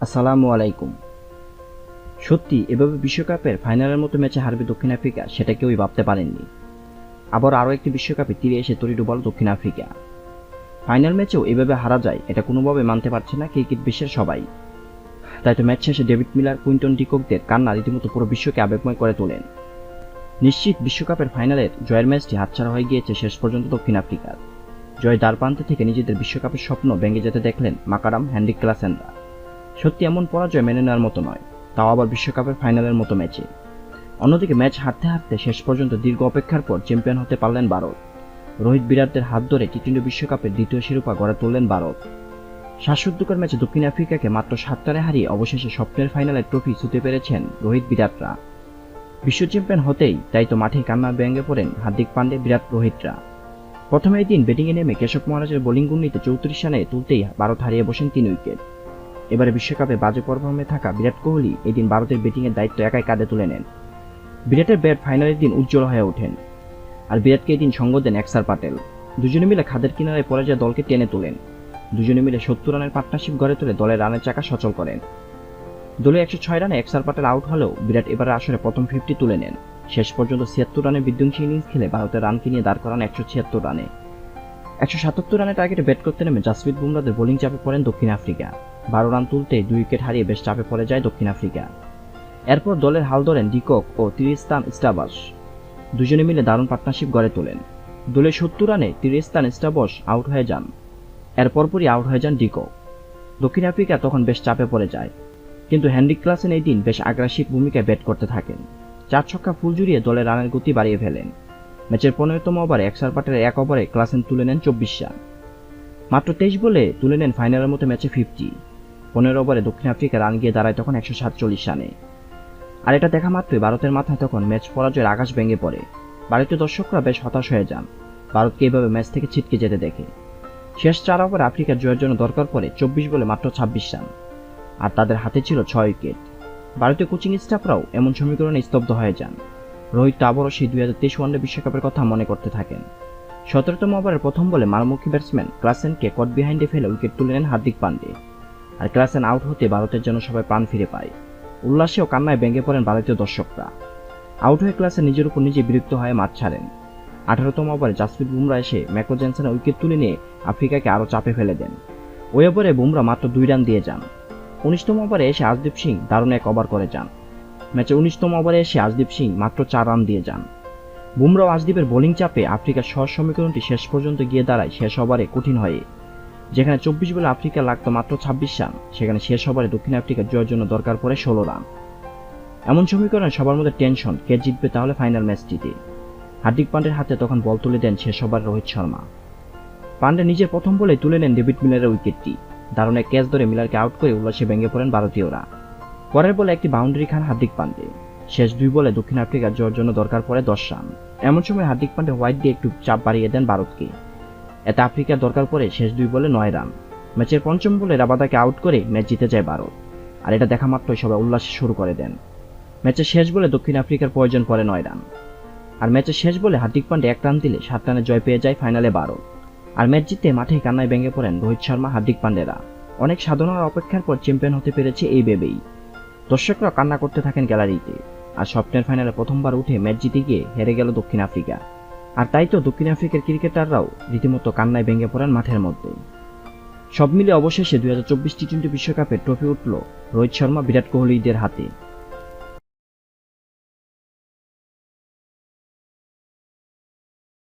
আসসালামু আলাইকুম। সত্যি, এভাবে বিশ্বকাপের ফাইনালের মতো ম্যাচে হারবে দক্ষিণ আফ্রিকা, সেটা কেউই ভাবতে পারেননি। আবার আরও একটি বিশ্বকাপে তীরে এসে তরি ডুবাল দক্ষিণ আফ্রিকা। ফাইনাল ম্যাচেও এভাবে হারা যায়, এটা কোনোভাবে মানতে পারছে না ক্রিকেট বিশ্বের সবাই। তাই তো ম্যাচ শেষে ডেভিড মিলার, কুইন্টন ডিককদের কান্না রীতিমতো পুরো বিশ্বকে আবেগময় করে তোলেন। নিশ্চিত বিশ্বকাপের ফাইনালের জয়ের ম্যাচটি হাতছাড়া হয়ে গিয়েছে শেষ পর্যন্ত দক্ষিণ আফ্রিকার। জয় দ্বারপ্রান্তে থেকে নিজেদের বিশ্বকাপের স্বপ্ন ভেঙে যেতে দেখলেন মাকারাম হ্যান্ডিক ক্লাসেনরা সত্যি এমন পরাজয় মেনে নেওয়ার মতো নয়। তাও আবার বিশ্বকাপের ফাইনালের মতো ম্যাচে। অন্যদিকে ম্যাচ হারতে হারতে শেষ পর্যন্ত দীর্ঘ অপেক্ষার পর চ্যাম্পিয়ন হতে পারলেন ভারত। রোহিত বিরাটদের হাত ধরে টি টোয়েন্টি বিশ্বকাপের দ্বিতীয় শিরোপা গড়ে তুললেন ভারত। শ্বাসরুদ্ধকর ম্যাচে দক্ষিণ আফ্রিকাকে মাত্র সাত রানে হারিয়ে অবশেষে স্বপ্নের ফাইনালে ট্রফি ছুতে পেরেছেন রোহিত বিরাটরা। বিশ্ব চ্যাম্পিয়ন হতেই তাই তো মাঠে কান্না ব্যঙ্গে পড়েন হার্দিক পান্ডে বিরাট রোহিতরা। প্রথমে দিন ব্যাটিংয়ে নেমে কেশব মহারাজের বোলিং গুণ্ডিতে চৌত্রিশ রানে তুলতেই ভারত হারিয়ে বসেন তিন উইকেট। এবারে বিশ্বকাপে বাজে পরফর্মে থাকা বিরাট কোহলি এদিন ভারতের ব্যাটিংয়ের দায়িত্ব একাই কাঁধে তুলে নেন। বিরাটের ব্যাট ফাইনালের দিন উজ্জ্বল হয়ে ওঠেন আর বিরাটকে এদিন সঙ্গ দেন একসার পাটেল। দুজনে মিলে খাদের কিনারে পরাজয় দলকে টেনে তোলেন। দুজনে মিলে সত্তর রানের পার্টনারশিপ গড়ে তুলে দলের রানের চাকা সচল করেন। দলে একশো ছয় রানে একসার পাটেল আউট হলেও বিরাট এবারে আসরে প্রথম ফিফটি তুলে নেন। শেষ পর্যন্ত ছিয়াত্তর রানের বিধ্বংসী ইনিংস খেলে ভারতের রানকে নিয়ে দাঁড় করান একশো ছিয়াত্তর রানে। একশো সাতাত্তর রানের টার্গেটে ব্যাট করতে নেমে জাসপ্রীত বুমরাদের বোলিং চাপে পড়েন দক্ষিণ আফ্রিকা। বারো রান তুলতে দুই উইকেট হারিয়ে বেশ চাপে পড়ে যায় দক্ষিণ আফ্রিকা। এরপর দলের হাল ধরেন ডিকক ও তিরিস্তান স্টাবাস। দুজনে মিলে দারুণ পার্টনারশিপ গড়ে তোলেন। দলের সত্তর রানে তিরিস্তান স্টাবস আউট হয়ে যান। এর পরপরই আউট হয়ে যান ডিকক। দক্ষিণ আফ্রিকা তখন বেশ চাপে পড়ে যায়। কিন্তু হ্যান্ডিক ক্লাসেন এই দিন বেশ আগ্রাসী ভূমিকায় ব্যাট করতে থাকেন। চার ছক্কা ফুল জুড়িয়ে দলের রানের গতি বাড়িয়ে ফেলেন। ম্যাচের পনেরোতম ওভারে একসার পাটের এক ওভারে ক্লাসেন তুলে নেন চব্বিশ রান। মাত্র তেইশ বলে তুলে নেন ফাইনালের মতো ম্যাচে ফিফটি। পনেরো ওভারে দক্ষিণ আফ্রিকা রান গিয়ে দাঁড়ায় তখন একশো সাতচল্লিশ রানে। আর এটা দেখা মাত্রই ভারতের মাথায় তখন ম্যাচ পরাজয়ের আকাশ ভেঙে পড়ে। ভারতীয় দর্শকরা বেশ হতাশ হয়ে যান। ভারতকে এইভাবে ম্যাচ থেকে ছিটকে যেতে দেখে। শেষ চার ওভার আফ্রিকার জয়ের জন্য দরকার পড়ে চব্বিশ বলে মাত্র ছাব্বিশ রান। আর তাদের হাতে ছিল ছয় উইকেট। ভারতীয় কোচিং স্টাফরাও এমন সমীকরণে স্তব্ধ হয়ে যান। রোহিত আবারও সেই দুই হাজার তেইশ ওয়ানডে বিশ্বকাপের কথা মনে করতে থাকেন। সতেরোতম ওভারের প্রথম বলে মারমুখী ব্যাটসম্যান ক্লাসেনকে কট বিহাইন্ডে ফেলে উইকেট তুলে নেন হার্দিক পান্ডে। আর ক্লাসেন আউট হতে ভারতের জন্য সবাই প্রাণ ফিরে পায়। উল্লাসে ও কান্নায় ভেঙে পড়েন ভারতীয় দর্শকরা। আউট হয়ে ক্লাসে নিজের উপর নিজে বিরক্ত হয়ে মাঠ ছাড়েন। আঠারোতম ওভারে জাসপ্রীত বুমরা এসে ম্যাকো জেনসনের উইকেট তুলে নিয়ে আফ্রিকাকে আরও চাপে ফেলে দেন। ওই ওভারে বুমরা মাত্র দুই রান দিয়ে যান। উনিশতম ওভারে এসে আজদীপ সিং দারুণ এক ওভার করে যান। ম্যাচে উনিশতম ওভারে এসে আজদীপ সিং মাত্র চার রান দিয়ে যান। বুমরা ও আজদীপের বোলিং চাপে আফ্রিকার সহজ সমীকরণটি শেষ পর্যন্ত গিয়ে দাঁড়ায় শেষ ওভারে কঠিন হয়ে। যেখানে চব্বিশ বলে আফ্রিকা লাগতো মাত্র ছাব্বিশ রান, সেখানে শেষ ওভারে দক্ষিণ আফ্রিকার জয়ের জন্য দরকার পড়ে ষোলো রান। এমন সমীকরণে সবার মধ্যে টেনশন, কে জিতবে তাহলে ফাইনাল ম্যাচটিতে। হার্দিক পান্ডের হাতে তখন বল তুলে দেন শেষ ওভার রোহিত শর্মা। পান্ডে নিজের প্রথম বলে তুলে নেন ডেভিড মিলারের উইকেটটি। দারুণ ক্যাচ ধরে মিলারকে আউট করে উল্লাসে ভেঙে পড়েন ভারতীয়রা। পরের বলে একটি বাউন্ডারি খান হার্দিক পান্ডে। শেষ দুই বলে দক্ষিণ আফ্রিকার জয়ের জন্য দরকার পড়ে দশ রান। এমন সময় হার্দিক পান্ডে হোয়াইট দিয়ে একটু চাপ বাড়িয়ে দেন ভারতকে। এতে আফ্রিকার দরকার পড়ে শেষ দুই বলে নয় রান। ম্যাচের পঞ্চম বলে রাবাদাকে আউট করে ম্যাচ জিতে যায় ভারত আর এটা দেখা মাত্রই সবাই উল্লাসে শুরু করে দেন। ম্যাচের শেষ বলে দক্ষিণ আফ্রিকার প্রয়োজন পড়ে নয় রান। আর ম্যাচের শেষ বলে হার্দিক পান্ডে এক রান দিলে সাত রানে জয় পেয়ে যায় ফাইনালে ভারত আর ম্যাচ জিতে মাঠে কান্নায় ভেঙে পড়েন রোহিত শর্মা, হার্দিক পান্ডেরা। অনেক সাধনার অপেক্ষার পর চ্যাম্পিয়ন হতে পেরেছে এই ভেবেই। দর্শকরা কান্না করতে থাকেন গ্যালারিতে। আর স্বপ্নের ফাইনালে প্রথমবার উঠে ম্যাচ জিতে গিয়ে হেরে গেল দক্ষিণ আফ্রিকা। আর তাই তো দক্ষিণ আফ্রিকার ক্রিকেটাররাও রীতিমতো কান্নায় ভেঙে পড়েন মাঠের মধ্যে সব মিলে অবশেষে দুই হাজার চব্বিশ টি টোয়েন্টি বিশ্বকাপের ট্রফি উঠল রোহিত শর্মা, বিরাট কোহলিদের হাতে।